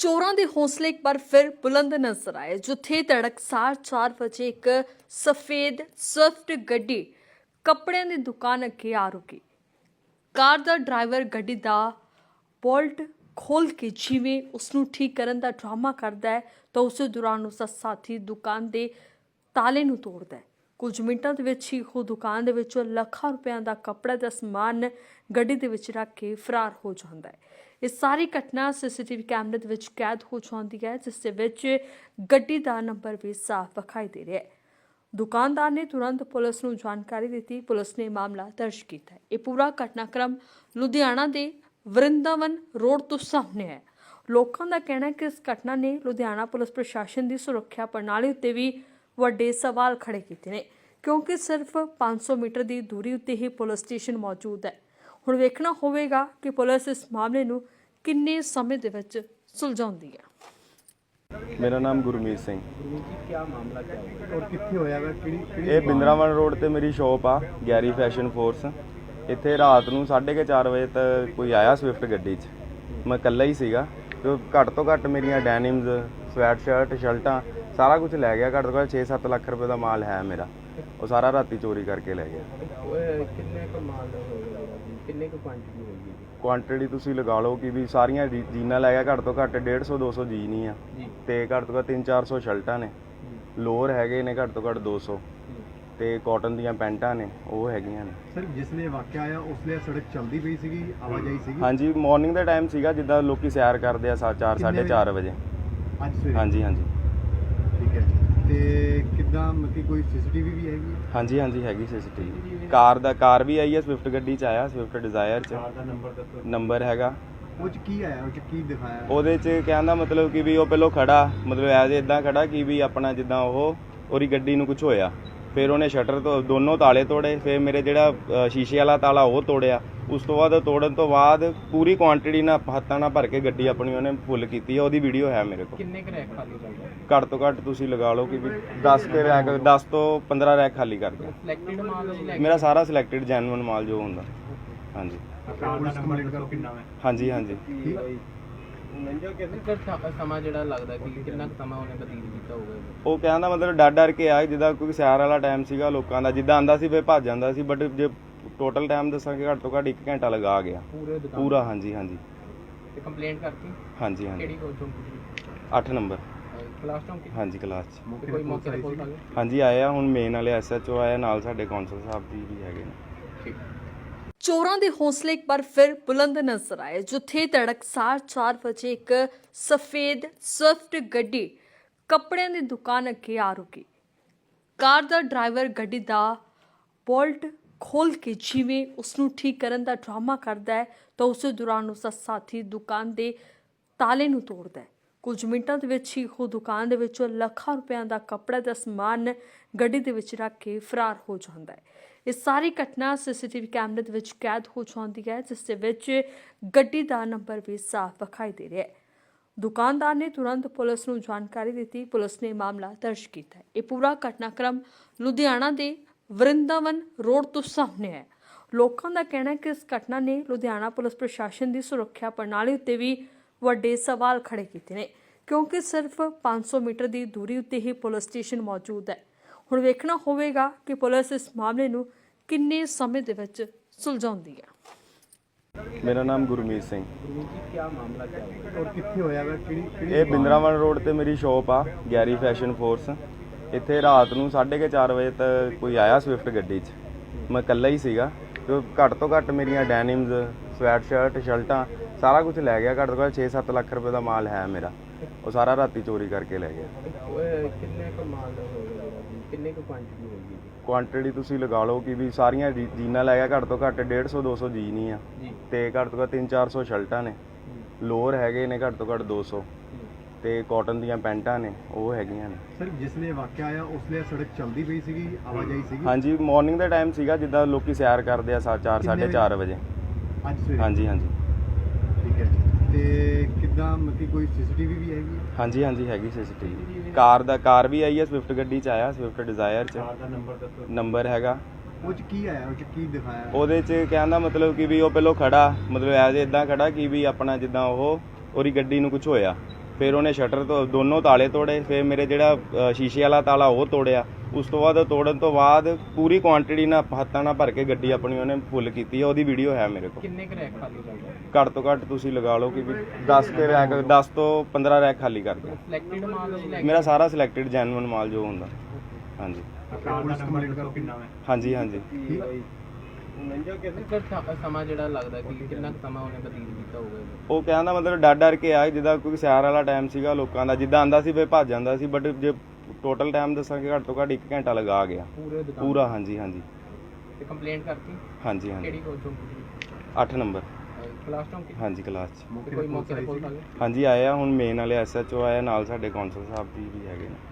ਚੋਰਾਂ ਦੇ ਹੌਸਲੇ ਇੱਕ ਵਾਰ ਫਿਰ ਬੁਲੰਦ ਨਜ਼ਰ ਆਏ, ਜਿੱਥੇ ਤੜਕਸਾਰ 4 ਵਜੇ ਇੱਕ ਸਫੇਦ ਸਵਿਫਟ ਗੱਡੀ ਕੱਪੜਿਆਂ ਦੀ ਦੁਕਾਨ ਅੱਗੇ ਆ ਰੁਕੀ। ਕਾਰ ਦਾ ਡਰਾਈਵਰ ਗੱਡੀ ਦਾ ਬੋਲਟ ਖੋਲ ਕੇ ਜਿਵੇਂ ਉਸ ਨੂੰ ਠੀਕ ਕਰਨ ਦਾ ਡਰਾਮਾ ਕਰਦਾ ਹੈ, ਤਾਂ ਉਸੇ ਦੌਰਾਨ ਉਸ ਦਾ ਸਾਥੀ ਦੁਕਾਨ ਦੇ ਤਾਲੇ ਨੂੰ ਤੋੜਦਾ ਹੈ। ਕੁਝ ਮਿੰਟਾਂ ਦੇ ਵਿੱਚ ਹੀ ਉਹ ਦੁਕਾਨ ਦੇ ਵਿੱਚੋਂ ਲੱਖਾਂ ਰੁਪਇਆਂ ਦਾ ਕੱਪੜਾ ਦਾ ਸਮਾਨ ਗੱਡੀ ਦੇ ਵਿੱਚ ਰੱਖ ਕੇ ਫਰਾਰ ਹੋ ਜਾਂਦਾ ਹੈ। ਇਹ ਸਾਰੀ ਘਟਨਾ ਸੀਸੀਟੀਵੀ ਕੈਮਰੇ ਦੇ ਵਿੱਚ ਕੈਦ ਹੋ ਜਾਂਦੀ ਹੈ, ਜਿਸ ਦੇ ਵਿੱਚ ਗੱਡੀ ਦਾ ਨੰਬਰ ਵੀ ਸਾਫ਼ ਵਿਖਾਈ ਦੇ ਰਿਹਾ ਹੈ। ਦੁਕਾਨਦਾਰ ਨੇ ਤੁਰੰਤ ਪੁਲਿਸ ਨੂੰ ਜਾਣਕਾਰੀ ਦਿੱਤੀ। ਪੁਲਿਸ ਨੇ ਮਾਮਲਾ ਦਰਜ ਕੀਤਾ ਇਹ ਪੂਰਾ ਘਟਨਾਕ੍ਰਮ ਲੁਧਿਆਣਾ ਦੇ ਵਰਿੰਦਾਵਨ ਰੋਡ ਤੋਂ ਸਾਹਮਣੇ ਹੈ। ਲੋਕਾਂ ਦਾ ਕਹਿਣਾ ਹੈ ਕਿ ਇਸ ਘਟਨਾ ਨੇ ਲੁਧਿਆਣਾ ਪੁਲਿਸ ਪ੍ਰਸ਼ਾਸਨ ਦੀ ਸੁਰੱਖਿਆ ਪ੍ਰਣਾਲੀ ਉੱਤੇ ਵੀ ਵੱਡੇ ਸਵਾਲ ਖੜੇ ਕੀਤੇ ਨੇ, ਕਿਉਂਕਿ ਸਿਰਫ 500 ਮੀਟਰ ਦੀ ਦੂਰੀ ਉੱਤੇ ਹੀ ਪੁਲਿਸ ਸਟੇਸ਼ਨ ਮੌਜੂਦ ਹੈ। ਹੁਣ ਵੇਖਣਾ ਹੋਵੇਗਾ ਕਿ ਪੁਲਿਸ ਇਸ ਮਾਮਲੇ ਨੂੰ ਕਿੰਨੇ ਸਮੇਂ ਦੇ ਵਿੱਚ ਸੁਲਝਾਉਂਦੀ ਹੈ। ਮੇਰਾ ਨਾਮ ਗੁਰਮੀਤ ਸਿੰਘ। ਗੁਰਮੀਤ ਜੀ ਕੀ ਮਾਮਲਾ ਕੀ ਹੈ? ਔਰ ਕਿੱਥੇ ਹੋਇਆ ਵਾ? ਕਿਹੜੀ ਕਿਹੜੀ ਇਹ ਬਿੰਦਰਾਵਨ ਰੋਡ ਤੇ ਮੇਰੀ ਸ਼ਾਪ ਆ ਗੈਰੀ ਫੈਸ਼ਨ ਫੋਰਸ। ਇੱਥੇ ਰਾਤ ਨੂੰ 4:30 ਵਜੇ ਤੱਕ ਕੋਈ ਆਇਆ ਸਵਿਫਟ ਗੱਡੀ 'ਚ। ਮੈਂ ਇਕੱਲਾ ਹੀ ਸੀਗਾ ਤੇ ਉਹ ਘੱਟ ਤੋਂ ਘੱਟ ਮੇਰੀਆਂ ਡੈਨਿਮਸ ਸਵੈਟ ਸ਼ਰਟ ਸ਼ਰਟਾਂ ਸਾਰਾ ਕੁਝ ਲੈ ਗਿਆ। ਘੱਟ ਤੋਂ ਘੱਟ 6-7 ਲੱਖ ਰੁਪਏ ਦਾ ਮਾਲ ਹੈ ਮੇਰਾ। ਉਹ ਸਾਰਾ ਰਾਤੀ ਚੋਰੀ ਕਰਕੇ ਲੈ ਗਿਆ। ਓਏ ਕਿੰਨੇ ਕੁ ਮਾਲ ਜਿਹੜਾ ਜੀ? ਕਿੰਨੇ ਕੁ ਕੁਆਂਟੀਟੀ ਹੋਏਗੀ ਜੀ? ਕੁਆਂਟੀਟੀ ਤੁਸੀਂ ਲਗਾ ਲਓ ਕਿ ਵੀ ਸਾਰੀਆਂ ਜੀ- ਜੀਨਾਂ ਲੈ ਗਿਆ ਘੱਟ ਤੋਂ ਘੱਟ 150 200 ਜੀ ਨਹੀਂ ਆ। ਜੀ। ਤੇ ਘੱਟ ਤੋਂ ਘੱਟ 3-400 ਸ਼ਰਟਾਂ ਨੇ। ਲੋਅਰ ਹੈਗੇ ਨੇ ਘੱਟ ਤੋਂ ਘੱਟ 200 ਤੇ ਕਾਟਨ ਦੀਆਂ ਪੈਂਟਾਂ ਨੇ ਉਹ ਹੈਗੀਆਂ ਨੇ। ਸਰ ਜਿਸ ਨੇ ਵਾਕਿਆ ਆਇਆ ਉਸ ਲਈ ਸੜਕ ਚੱਲਦੀ ਪਈ ਸੀਗੀ ਆਵਾਜਾਈ ਸੀਗੀ? ਹਾਂਜੀ ਮਾਰਨਿੰਗ ਦਾ ਟਾਈਮ ਸੀਗਾ ਜਿੱਦਾਂ ਲੋਕੀ ਸੈਰ ਕਰਦੇ ਆ 4 ਕਿੰਨੇ 4:30 ਵਜੇ? ਸਵੇਰੇ? ਹਾਂਜੀ ਹਾਂਜੀ। ਠੀਕ ਹੈ ਤੇ ਕਿੱਦਾਂ ਮਤਲਬ ਕੋਈ ਸੀਸੀਟੀਵੀ ਵੀ ਹੈਗੀ ਹਾਂਜੀ ਹਾਂਜੀ ਹੈਗੀ ਸੀਸੀਟੀਵੀ ਕਾਰ ਦਾ ਕਾਰ ਵੀ ਆਈ ਹੈ ਸਵਿਫਟ ਗੱਡੀ ਚ ਆਇਆ ਸਵਿਫਟ ਡਿਜ਼ਾਇਰ ਚ। ਦਾ ਨੰਬਰ ਦੱਸੋ। ਨੰਬਰ ਹੈਗਾ। ਉਹ ਚ ਕੀ ਆਇਆ ਉਹ ਚ ਕੀ ਦਿਖਾਇਆ? ਉਹਦੇ ਚ ਕਹਿਣ ਦਾ ਮਤਲਬ ਕਿ ਵੀ ਉਹ ਪਹਿਲਾਂ ਖੜਾ ਮਤਲਬ ਐਜ ਇਦਾਂ ਖੜਾ ਕਿ ਵੀ ਆਪਣਾ ਜਿੱਦਾਂ ਉਹ ਉਹਦੀ ਗੱਡੀ ਨੂੰ ਕੁਝ ਹੋਇਆ। ਫਿਰ ਉਹਨੇ ਸ਼ਟਰ ਤੋਂ ਦੋਨੋਂ ਤਾਲੇ ਤੋੜੇ ਫਿਰ ਮੇਰੇ ਜਿਹੜਾ ਅ, ਸ਼ੀਸ਼ੇ ਵਾਲਾ ਤਾਲਾ ਉਹ ਤੋੜਿਆ। ਉਸ ਤੋਂ ਬਾਅਦ ਤੋੜਨ ਤੋਂ ਬਾਅਦ ਪੂਰੀ ਕੁਆਂਟੀਟੀ ਨਾਲ ਹੱਥਾਂ ਨਾਲ ਭਰ ਕੇ ਗੱਡੀ ਆਪਣੀ ਉਹਨੇ ਫੁੱਲ ਕੀਤੀ ਹੈ ਉਹਦੀ ਵੀਡੀਓ ਹੈ ਮੇਰੇ ਕੋਲ। ਕਿੰਨੇ ਕੁ ਰੈਕ ਖਾਲੀ ਚੱਲਦਾ ਘੱਟ ਤੋਂ ਘੱਟ ਤੁਸੀਂ ਲਗਾ ਲਓ ਕਿ ਵੀ 10 ਕੇ ਰੈਕ 10 ਤੋਂ 15 ਰੈਕ ਖਾਲੀ ਕਰ ਗਿਆ ਸਿਲੈਕਟਡ ਮਾਲ ਹੈ ਜੀ ਲੈ ਮੇਰਾ ਸਾਰਾ ਸਿਲੈਕਟਡ ਜੈਨੂਇਨ ਮਾਲ ਜੋ ਹੁੰਦਾ। ਹਾਂਜੀ। ਪੁਲਿਸ ਕੰਪਲੇਂਟ ਕਰੋ ਕਿੰਨਾ ਹਾਂਜੀ ਹਾਂਜੀ। ਠੀਕ ਸਰ ਸਮ- ਸਮਾਂ ਜਿਹੜਾ ਲੱਗਦਾ ਕਿ ਕਿੰਨਾ ਕੁ ਸਮਾਂ ਉਹਨੇ ਬਤੀਤ ਕੀਤਾ ਹੋਊਗਾ? ਉਹ ਕਹਿੰਦਾ ਮਤਲਬ ਡਰ ਡਰ ਕੇ ਆ ਜਿੱਦਾਂ ਕੋਈ ਸਿਆਰ ਵਾਲਾ ਟਾਈਮ ਸੀਗਾ ਲੋਕਾਂ ਦਾ ਜਿੱਦਾਂ ਆਂਦਾ ਸੀ ਫੇ ਭੱਜ ਜਾਂਦਾ ਸੀ ਬਟ ਜੇ ਟੋਟਲ ਟਾਈਮ ਦੱਸਾਂਗੇ ਘੱਟ ਤੋਂ ਘੱਟ 1 ਘੰਟਾ ਲਗਾ ਗਿਆ। ਪੂਰੇ ਦੁਕਾਨ ਪੂਰਾ ਹਾਂਜੀ ਹਾਂਜੀ। ਤੇ ਕੰਪਲੇਂਟ ਕਰਤੀ? ਹਾਂਜੀ ਹਾਂਜੀ। ਕਿਹੜੀ ਹੋ ਚੁੱਕੀ 8 ਨੰਬਰ। ਕਲਾਸ ਚੌਂਕ? ਕੀ ਹਾਂਜੀ ਕਲਾਸ 'ਚ। ਕੋਈ ਮੌਕੇ ਤੇ ਪੁਲਿਸ ਆ ਗਈ? ਹਾਂਜੀ ਆਏ ਆ ਹੁਣ ਮੇਨ ਵਾਲੇ ਐਸਐਚਓ ਆਏ ਆ, ਨਾਲ ਸਾਡੇ ਕੌਂਸਲ ਸਾਹਿਬ ਜੀ ਵੀ ਹੈਗੇ ਨੇ। ਠੀਕ। ਚੋਰਾਂ ਦੇ ਹੌਸਲੇ ਇੱਕ ਵਾਰ ਫਿਰ ਬੁਲੰਦ ਨਜ਼ਰ ਆਏ ਜਿੱਥੇ ਤੜਕਸਾਰ 4 ਵਜੇ ਇੱਕ ਸਫੇਦ ਸਵਿਫਟ ਗੱਡੀ ਕੱਪੜਿਆਂ ਦੀ ਦੁਕਾਨ ਅੱਗੇ ਆ ਰੁਕੀ। ਕਾਰ ਦਾ ਡਰਾਈਵਰ ਗੱਡੀ ਦਾ ਬੋਲਟ ਖੋਲ ਕੇ ਜਿਵੇਂ ਉਸ ਨੂੰ ਠੀਕ ਕਰਨ ਦਾ ਡਰਾਮਾ ਕਰਦਾ ਹੈ, ਤਾਂ ਉਸੇ ਦੌਰਾਨ ਉਸ ਦਾ ਸਾਥੀ ਦੁਕਾਨ ਦੇ ਤਾਲੇ ਨੂੰ ਤੋੜਦਾ ਹੈ। ਕੁਝ ਮਿੰਟਾਂ ਦੇ ਵਿੱਚ ਹੀ ਉਹ ਦੁਕਾਨ ਦੇ ਵਿੱਚੋਂ ਲੱਖਾਂ ਰੁਪਇਆਂ ਦਾ ਕੱਪੜਾ ਦਾ ਸਮਾਨ ਗੱਡੀ ਦੇ ਵਿੱਚ ਰੱਖ ਕੇ ਫਰਾਰ ਹੋ ਜਾਂਦਾ ਹੈ। ਇਹ ਸਾਰੀ ਘਟਨਾ ਸੀਸੀਟੀਵੀ ਕੈਮਰੇ ਦੇ ਵਿੱਚ ਕੈਦ ਹੋ ਜਾਂਦੀ ਹੈ, ਜਿਸ ਦੇ ਵਿੱਚ ਗੱਡੀ ਦਾ ਨੰਬਰ ਵੀ ਸਾਫ਼ ਵਿਖਾਈ ਦੇ ਰਿਹਾ ਹੈ। ਦੁਕਾਨਦਾਰ ਨੇ ਤੁਰੰਤ ਪੁਲਿਸ ਨੂੰ ਜਾਣਕਾਰੀ ਦਿੱਤੀ। ਪੁਲਿਸ ਨੇ ਮਾਮਲਾ ਦਰਜ ਕੀਤਾ ਇਹ ਪੂਰਾ ਘਟਨਾਕ੍ਰਮ ਲੁਧਿਆਣਾ ਦੇ ਵਰਿੰਦਾਵਨ ਰੋਡ ਤੋਂ ਸਾਹਮਣੇ ਹੈ। ਲੋਕਾਂ ਦਾ ਕਹਿਣਾ ਹੈ ਕਿ ਇਸ ਘਟਨਾ ਨੇ ਲੁਧਿਆਣਾ ਪੁਲਿਸ ਪ੍ਰਸ਼ਾਸਨ ਦੀ ਸੁਰੱਖਿਆ ਪ੍ਰਣਾਲੀ ਉੱਤੇ ਵੀ ਵੱਡੇ ਸਵਾਲ ਖੜੇ ਕੀਤੇ ਨੇ ਕਿਉਂਕਿ ਸਿਰਫ 500 ਮੀਟਰ ਦੀ ਦੂਰੀ ਉੱਤੇ ਹੀ ਪੁਲਿਸ ਸਟੇਸ਼ਨ ਮੌਜੂਦ ਹੈ। ਹੁਣ ਵੇਖਣਾ ਹੋਵੇਗਾ ਕਿ ਪੁਲਿਸ ਇਸ ਮਾਮਲੇ ਨੂੰ ਕਿੰਨੇ ਸਮੇਂ ਦੇ ਵਿੱਚ ਸੁਲਝਾਉਂਦੀ ਹੈ। ਮੇਰਾ ਨਾਮ ਗੁਰਮੀਤ ਸਿੰਘ। ਗੁਰਮੀਤ ਜੀ ਕੀ ਮਾਮਲਾ ਕੀ ਹੈ ਔਰ ਕਿੱਥੇ ਹੋਇਆ ਵਾ? ਕਿਹੜੀ ਇਹ ਬਿੰਦਰਾਵਨ ਰੋਡ ਤੇ ਮੇਰੀ ਸ਼ਾਪ ਆ ਗੈਰੀ ਫੈਸ਼ਨ ਫੋਰਸ। ਇੱਥੇ ਰਾਤ ਨੂੰ 4:30 ਵਜੇ ਤੱਕ ਕੋਈ ਆਇਆ ਸਵਿਫਟ ਗੱਡੀ 'ਚ। ਮੈਂ ਇਕੱਲਾ ਹੀ ਸੀਗਾ। ਉਹ ਘੱਟ ਤੋਂ ਘੱਟ ਮੇਰੀਆਂ ਡੈਨਿਮਸ ਸਵੈਟ ਸ਼ਰਟ ਸ਼ਰਟਾਂ ਸਾਰਾ ਕੁਝ ਲੈ ਗਿਆ। ਘੱਟ ਤੋਂ ਘੱਟ 6-7 ਲੱਖ ਰੁਪਏ ਦਾ ਮਾਲ ਹੈ ਮੇਰਾ। ਉਹ ਸਾਰਾ ਰਾਤੀ ਚੋਰੀ ਕਰਕੇ ਲੈ ਗਿਆ। ਕਿੰਨੇ ਕੁ ਮਾਲ ਹੋਏਗਾ ਜਿਹੜਾ ਜੀ? ਕਿੰਨੇ ਕੁ ਕੁਆਂਟੀਟੀ ਜੀ? ਤੁਸੀਂ ਲਗਾ ਲਓ ਕਿ ਵੀ ਸਾਰੀਆਂ ਜੀ- ਜੀਨਾਂ ਲੈ ਗਿਆ। ਘੱਟ ਤੋਂ ਘੱਟ 150 200 ਜੀ ਨਹੀਂ ਆ। ਜੀ। ਤੇ ਘੱਟ ਤੋਂ ਘੱਟ 3-400 ਸ਼ਰਟਾਂ ਨੇ। ਲੋਅਰ ਹੈਗੇ ਨੇ ਘੱਟ ਤੋਂ ਘੱਟ 200 ਤੇ ਕਾਟਨ ਦੀਆਂ ਪੈਂਟਾਂ ਨੇ ਉਹ ਹੈਗੀਆਂ ਨੇ। ਸਰ ਜਿਸ ਨੇ ਵਾਕਿਆ ਆਇਆ ਉਸ ਲਈ ਸੜਕ ਚੱਲਦੀ ਪਈ ਸੀਗੀ ਆਵਾਜਾਈ ਸੀਗੀ? ਹਾਂਜੀ ਮਾਰਨਿੰਗ ਦਾ ਟਾਈਮ ਸੀਗਾ ਜਿੱਦਾਂ ਲੋਕੀ ਸੈਰ ਕਰਦੇ ਆ 4 4:30 ਵਜੇ? ਅੱਜ ਸਵੇਰੇ? ਹਾਂਜੀ ਹਾਂਜੀ। ਠੀਕ ਹੈ। ਤੇ ਕਿੱਦਾਂ ਮਤਲਬ ਕੋਈ ਸੀਸੀਟੀਵੀ ਵੀ ਹੈਗੀ ਹਾਂਜੀ ਹਾਂਜੀ ਹੈਗੀ ਸੀਸੀਟੀਵੀ ਕਾਰ ਦਾ ਕਾਰ ਵੀ ਆਈ ਹੈ ਸਵਿਫਟ ਗੱਡੀ ਚ ਆਇਆ ਸਵਿਫਟ ਡਿਜ਼ਾਇਰ ਚ। ਦਾ ਨੰਬਰ ਦੱਸੋ। ਨੰਬਰ ਹੈਗਾ। ਉਹ ਚ ਕੀ ਆਇਆ ਉਹ ਚ ਕੀ ਦਿਖਾਇਆ? ਉਹਦੇ ਚ ਕਹਿਣ ਦਾ ਮਤਲਬ ਕਿ ਵੀ ਉਹ ਪਹਿਲਾਂ ਖੜਾ ਮਤਲਬ ਐਜ ਇਦਾਂ ਖੜਾ ਕਿ ਵੀ ਆਪਣਾ ਜਿੱਦਾਂ ਉਹ ਉਹਦੀ ਗੱਡੀ ਨੂੰ ਕੁਝ ਹੋਇਆ। ਫਿਰ ਉਹਨੇ ਸ਼ਟਰ ਤੋਂ ਦੋਨੋਂ ਤਾਲੇ ਤੋੜੇ ਫਿਰ ਮੇਰੇ ਜਿਹੜਾ ਅ, ਸ਼ੀਸ਼ੇ ਵਾਲਾ ਤਾਲਾ ਉਹ ਤੋੜਿਆ। ਉਸ ਤੋਂ ਬਾਅਦ ਉਹ ਤੋੜਨ ਤੋਂ ਬਾਅਦ ਪੂਰੀ ਕੁਆਂਟੀਟੀ ਨਾਲ ਹੱਥਾਂ ਨਾਲ ਭਰ ਕੇ ਗੱਡੀ ਆਪਣੀ ਉਹਨੇ ਫੁੱਲ ਕੀਤੀ ਹੈ ਉਹਦੀ ਵੀਡੀਓ ਹੈ ਮੇਰੇ ਕੋਲ। ਕਿੰਨੇ ਕੁ ਰੈਕ ਖਾਲੀ ਲੱਗਦਾ ਘੱਟ ਤੋਂ ਘੱਟ ਤੁਸੀਂ ਲਗਾ ਲਓ ਕਿ ਵੀ 10 ਕੇ ਰੈਕ 10 ਤੋਂ 15 ਰੈਕ ਖਾਲੀ ਕਰ ਦਿਓ। ਸਿਲੈਕਟਡ ਮਾਲ ਹੀ ਲੈ ਮੇਰਾ ਸਾਰਾ ਸਿਲੈਕਟਡ ਜੈਨੂਇਨ ਮਾਲ ਜੋ ਹੁੰਦਾ। ਹਾਂਜੀ। ਪੁਲਿਸ ਕੰਪਲੇਂਟ ਕਰੋ ਕਿੰਨਾ ਹਾਂਜੀ ਹਾਂਜੀ। ਸਰ ਸਮ- ਸਮਾਂ ਜਿਹੜਾ ਲੱਗਦਾ ਕਿ ਕਿੰਨਾ ਕੁ ਸਮਾਂ ਉਹਨੇ ਬਤੀਤ ਕੀਤਾ ਹੋਊਗਾ? ਉਹ ਕਹਿੰਦਾ ਮਤਲਬ ਡਰ ਡਰ ਕੇ ਆ ਜਿੱਦਾਂ ਕੋਈ ਸਿਆਰ ਵਾਲਾ ਟਾਈਮ ਸੀਗਾ ਲੋਕਾਂ ਦਾ ਜਿੱਦਾਂ ਆਂਦਾ ਸੀ ਫੇ ਭੱਜ ਜਾਂਦਾ ਸੀ ਬਟ ਜੇ ਟੋਟਲ ਟਾਈਮ ਦੱਸਾਂਗੇ ਘੱਟ ਤੋਂ ਘੱਟ 1 ਘੰਟਾ ਲਗਾ ਗਿਆ। ਪੂਰੇ ਦੁਕਾਨ ਪੂਰਾ ਹਾਂਜੀ ਹਾਂਜੀ। ਤੇ ਕੰਪਲੇਂਟ ਕਰਤੀ? ਹਾਂਜੀ ਹਾਂਜੀ। ਕਿਹੜੀ ਕੋਲ ਚੋਂ? 8 ਨੰਬਰ। ਕਲਾਸ ਚੌਂਕ ਹਾਂਜੀ ਕਲਾਸ 'ਚ। ਤੇ ਕੋਈ ਮੌਕੇ ਤੇ ਗਈ? ਹਾਂਜੀ ਆਏ ਆ ਹੁਣ ਮੇਨ ਵਾਲੇ ਐਸਐਚਓ ਆਏ ਆ, ਨਾਲ ਸਾਡੇ ਕੌਂਸਲ ਸਾਹਿਬ ਵੀ ਹੈਗੇ ਨੇ।